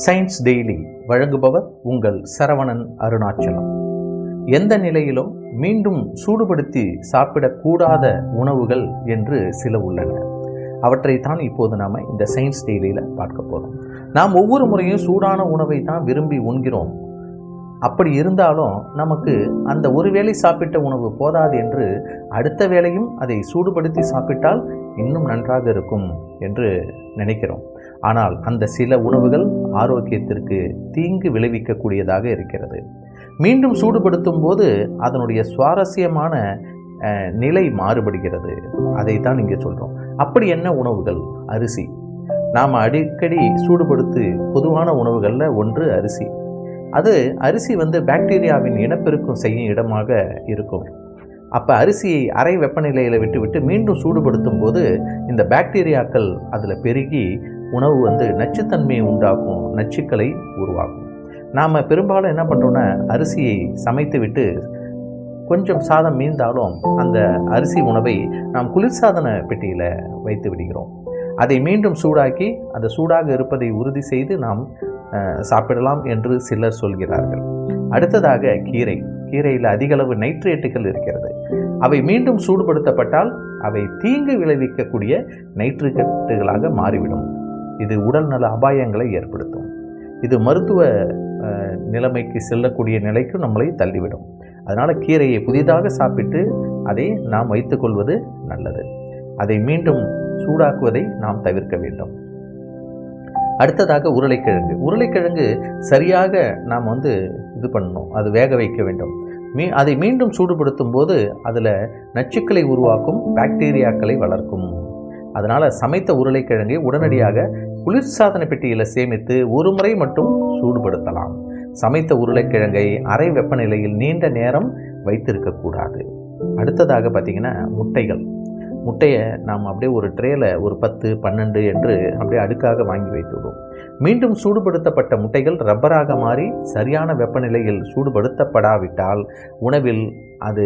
Science daily வழங்குபவர் உங்கள் சரவணன் அருணாச்சலம். எந்த நிலையிலும் மீண்டும் சூடுபடுத்தி சாப்பிடக்கூடாத உணவுகள் என்று சில உள்ளன. அவற்றைத்தான் இப்போது நாம் இந்த சயின்ஸ் டெய்லியில் பார்க்க போகிறோம் நாம் ஒவ்வொரு முறையும் சூடான உணவை தான் விரும்பி உண்கிறோம். அப்படி இருந்தாலும் நமக்கு அந்த ஒரு வேளை சாப்பிட்ட உணவு போதாது என்று அடுத்த வேளையும் அதை சூடுபடுத்தி சாப்பிட்டால் இன்னும் நன்றாக இருக்கும் என்று நினைக்கிறோம். ஆனால் அந்த சில உணவுகள் ஆரோக்கியத்திற்கு தீங்கு விளைவிக்கக்கூடியதாக இருக்கிறது. மீண்டும் சூடுபடுத்தும் போது அதனுடைய சுவாரஸ்யமான நிலை மாறுபடுகிறது. அதைத்தான் இங்கே சொல்கிறோம் அப்படி என்ன உணவுகள்? அரிசி. நாம் அடிக்கடி சூடுபடுத்து பொதுவான உணவுகளில் ஒன்று அரிசி. அது அரிசி வந்து பாக்டீரியாவின் இனப்பெருக்கம் செய்யும் இடமாக இருக்கும். அப்போ அரிசியை அரை வெப்பநிலையில் விட்டுவிட்டு மீண்டும் சூடுபடுத்தும் போது இந்த பாக்டீரியாக்கள் அதில் பெருகி உணவு வந்து நச்சுத்தன்மையை உண்டாக்கும் நச்சுக்களை உருவாக்கும். நாம் பெரும்பாலும் என்ன பண்ணுறோன்னா அரிசியை சமைத்து விட்டு கொஞ்சம் சாதம் மீந்தாலும் அந்த அரிசி உணவை நாம் குளிர்சாதன பெட்டியில் வைத்து விடுகிறோம். அதை மீண்டும் சூடாக்கி அந்த சூடாக இருப்பதை உறுதி செய்து நாம் சாப்பிடலாம் என்று சிலர் சொல்கிறார்கள். அடுத்ததாக கீரை. கீரையில் அதிகளவு நைட்ரேட்டுகள் இருக்கிறது. அவை மீண்டும் சூடுபடுத்தப்பட்டால் அவை தீங்கு விளைவிக்கக்கூடிய நைட்ரேட்டுகளாக மாறிவிடும். இது உடல்நல அபாயங்களை ஏற்படுத்தும். இது மருத்துவ நிலைமைக்கு செல்லக்கூடிய நிலைக்கும் நம்மளை தள்ளிவிடும். அதனால் கீரையை புதிதாக சாப்பிட்டு அதை நாம் வைத்துக்கொள்வது நல்லது. அதை மீண்டும் சூடாக்குவதை நாம் தவிர்க்க வேண்டும். அடுத்ததாக உருளைக்கிழங்கு. உருளைக்கிழங்கு சரியாக நாம் வந்து இது பண்ணணும். அது வேக வைக்க வேண்டும். மீ அதை மீண்டும் சூடுபடுத்தும் போது அதில் நச்சுக்களை உருவாக்கும் பாக்டீரியாக்களை வளர்க்கும். அதனால் சமைத்த உருளைக்கிழங்கை உடனடியாக குளிர்சாதன பெட்டியில் சேமித்து ஒரு முறை மட்டும் சூடுபடுத்தலாம். சமைத்த உருளைக்கிழங்கை அரை வெப்பநிலையில் நீண்ட நேரம் வைத்திருக்கக்கூடாது அடுத்ததாக பார்த்திங்கன்னா முட்டைகள். முட்டையை நாம் அப்படியே ஒரு ட்ரேல ஒரு பத்து பன்னெண்டு என்று அப்படியே அடுக்காக வாங்கி வைத்துவிடும் மீண்டும் சூடுபடுத்தப்பட்ட முட்டைகள் ரப்பராக மாறி சரியான வெப்பநிலையில் சூடுபடுத்தப்படாவிட்டால் உணவில் அது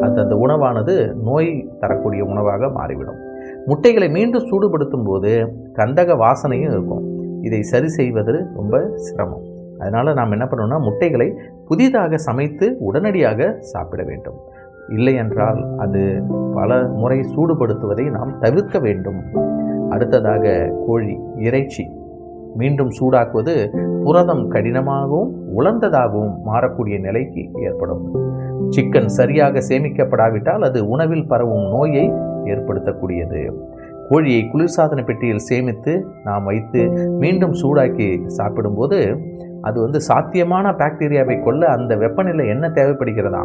அது அந்த உணவானது நோய் தரக்கூடிய உணவாக மாறிவிடும். முட்டைகளை மீண்டும் சூடுபடுத்தும் போது கந்தக வாசனையும் இருக்கும். இதை சரி செய்வது ரொம்ப சிரமம். அதனால் நாம் என்ன பண்ணணும்னா முட்டைகளை புதிதாக சமைத்து உடனடியாக சாப்பிட வேண்டும். இல்லை என்றால் அது பல முறை சூடுபடுத்துவதை நாம் தவிர்க்க வேண்டும். அடுத்ததாக கோழி இறைச்சி மீண்டும் சூடாக்குவது புரதம் கடினமாகவும் உலர்ந்ததாகவும் மாறக்கூடிய நிலைக்கு ஏற்படும். சிக்கன் சரியாக சேமிக்கப்படாவிட்டால் அது உணவில் பரவும் நோயை ஏற்படுத்தக்கூடியது. கோழியை குளிர்சாதன பெட்டியில் சேமித்து நாம் வைத்து மீண்டும் சூடாக்கி சாப்பிடும்போது அது வந்து சாத்தியமான பாக்டீரியாவை கொல்ல அந்த வெப்பநிலை என்ன தேவைப்படுகிறதா?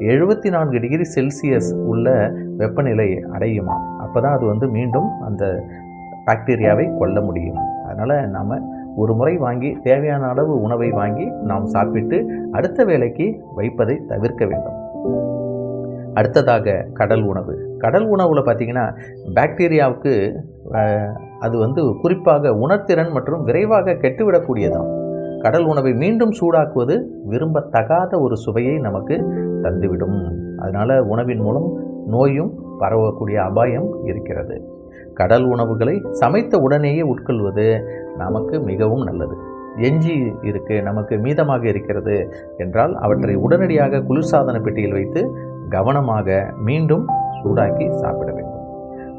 எழுபத்தி நான்கு டிகிரி செல்சியஸ் உள்ள வெப்பநிலை அடையுமா? அப்போ தான் அது வந்து மீண்டும் அந்த பாக்டீரியாவை கொல்ல முடியும். அதனால் நாம் ஒரு முறை வாங்கி தேவையான அளவு உணவை வாங்கி நாம் சாப்பிட்டு அடுத்த வேலைக்கு வைப்பதை தவிர்க்க வேண்டும். அடுத்ததாக கடல் உணவு. கடல் உணவில் பார்த்திங்கன்னா பாக்டீரியாவுக்கு அது வந்து குறிப்பாக உணர்திறன் மற்றும் விரைவாக கெட்டுவிடக்கூடியதாம் கடல் உணவை மீண்டும் சூடாக்குவது விரும்பத்தகாத ஒரு சுவையை நமக்கு தந்துவிடும். அதனால் உணவின் மூலம் நோயும் பரவக்கூடிய அபாயம் இருக்கிறது. கடல் உணவுகளை சமைத்த உடனேயே உட்கொள்வது நமக்கு மிகவும் நல்லது. எஞ்சி இருக்கு நமக்கு மீதமாக இருக்கிறது என்றால் அவற்றை உடனடியாக குளிர்சாதன பெட்டியில் வைத்து கவனமாக மீண்டும் சூடாக்கி சாப்பிட வேண்டும்.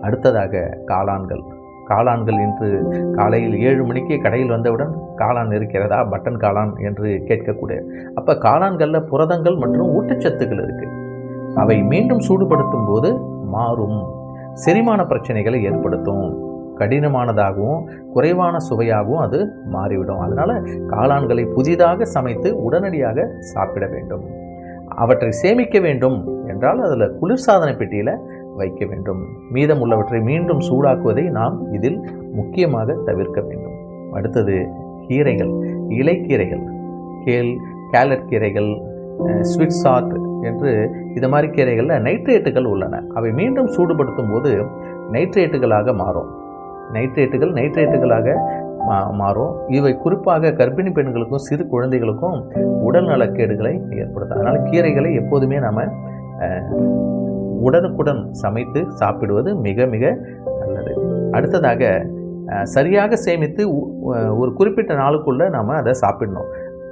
அடுத்ததாக காளான்கள். காளான்கள் இன்று காலையில் ஏழு மணிக்கு கடையில் வந்தவுடன் காளான் இருக்கிறதா? பட்டன் காளான் என்று கேட்கக்கூடிய அப்போ காளான்களில் புரதங்கள் மற்றும் ஊட்டச்சத்துக்கள் இருக்குது அவை மீண்டும் சூடுபடுத்தும் போது மாறும். செரிமான பிரச்சனைகளை ஏற்படுத்தும். கடினமானதாகவும் குறைவான சுவையாகவும் அது மாறிவிடும். அதனால் காளான்களை புதிதாக சமைத்து உடனடியாக சாப்பிட வேண்டும். அவற்றை சேமிக்க வேண்டும் என்றால் அதில் குளிர்சாதன பெட்டியில் வைக்க வேண்டும். மீதம் உள்ளவற்றை மீண்டும் சூடாக்குவதை நாம் இதில் முக்கியமாக தவிர்க்க வேண்டும். அடுத்தது கீரைகள் இலைக்கீரைகள் கேல் கேலட் கீரைகள் ஸ்வீட் சாட் என்று இது மாதிரி கீரைகளில் நைட்ரேட்டுகள் உள்ளன. அவை மீண்டும் சூடுபடுத்தும் போது நைட்ரேட்டுகளாக மாறும். நைட்ரேட்டுகள் நைட்ரேட்டுகளாக மா மாறும். இவை குறிப்பாக கர்ப்பிணி பெண்களுக்கும் சிறு குழந்தைகளுக்கும் உடல் நலக்கேடுகளை ஏற்படுத்தும். அதனால் கீரைகளை எப்போதுமே நாம் உடனுக்குடன் சமைத்து சாப்பிடுவது மிக மிக நல்லது. அடுத்ததாக சரியாக சேமித்து உ- ஒரு குறிப்பிட்ட நாளுக்குள்ளே நாம் அதை சாப்பிடணும்.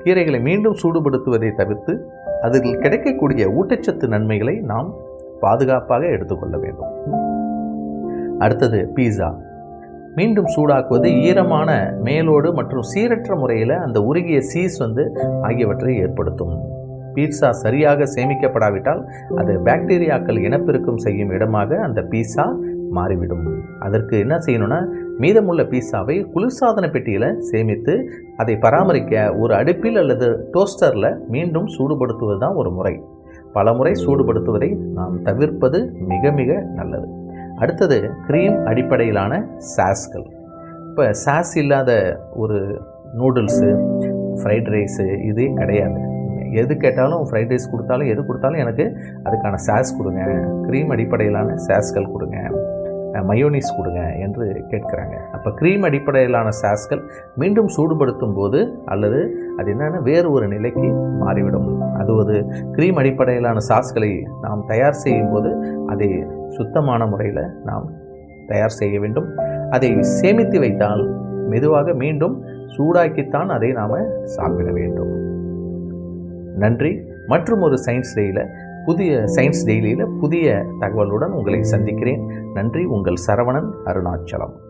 கீரைகளை மீண்டும் சூடுபடுத்துவதை தவிர்த்து அதில் கிடைக்கக்கூடிய ஊட்டச்சத்து நன்மைகளை நாம் பாதுகாப்பாக எடுத்துக்கொள்ள வேண்டும். அடுத்தது பீஸா மீண்டும் சூடாக்குவது ஈரமான மேலோடு மற்றும் சீரற்ற முறையில் அந்த உருகிய சீஸ் வந்து ஆகியவற்றை ஏற்படுத்தும். பீட்சா சரியாக சேமிக்கப்படாவிட்டால் அது பாக்டீரியாக்கள் இனப்பெருக்கம் செய்யும் இடமாக அந்த பீஸா மாறிவிடும். அதற்கு என்ன செய்யணும்னா மீதமுள்ள பீஸாவை குளிர்சாதன பெட்டியில் சேமித்து அதை பராமரிக்க ஒரு அடுப்பில் அல்லது டோஸ்டரில் மீண்டும் சூடுபடுத்துவது தான் ஒரு முறை. பல முறை சூடுபடுத்துவதை நாம் தவிர்ப்பது மிக மிக நல்லது. அடுத்தது க்ரீம் அடிப்படையிலான சாஸ்கள். இப்போ சாஸ் இல்லாத ஒரு நூடுல்ஸு ஃப்ரைட் ரைஸு இதே கிடையாது. எது கேட்டாலும் ஃப்ரைட் ரைஸ் கொடுத்தாலும் எது கொடுத்தாலும் எனக்கு அதுக்கான சாஸ் கொடுங்க. க்ரீம் அடிப்படையிலான சாஸ்கள் கொடுங்க. மயோனிஸ் கொடுங்க என்று கேட்குறாங்க. அப்போ க்ரீம் அடிப்படையிலான சாஸ்கள் மீண்டும் சூடுபடுத்தும் போது அல்லது அது என்னென்னா வேறு ஒரு நிலைக்கு மாறிவிடும். அது ஒரு க்ரீம் அடிப்படையிலான சாஸ்களை நாம் தயார் செய்யும் போது அதை சுத்தமான முறையில் நாம் தயார் செய்ய வேண்டும். அதை சேமித்து வைத்தால் மெதுவாக மீண்டும் சூடாக்கித்தான் அதை நாம் சாப்பிட வேண்டும். நன்றி. மற்றும் ஒரு சயின்ஸ் டேயில் புதிய சயின்ஸ் டெய்லியில் புதிய தகவலுடன் உங்களை சந்திக்கிறேன். நன்றி. உங்கள் சரவணன். அருணாச்சலம்.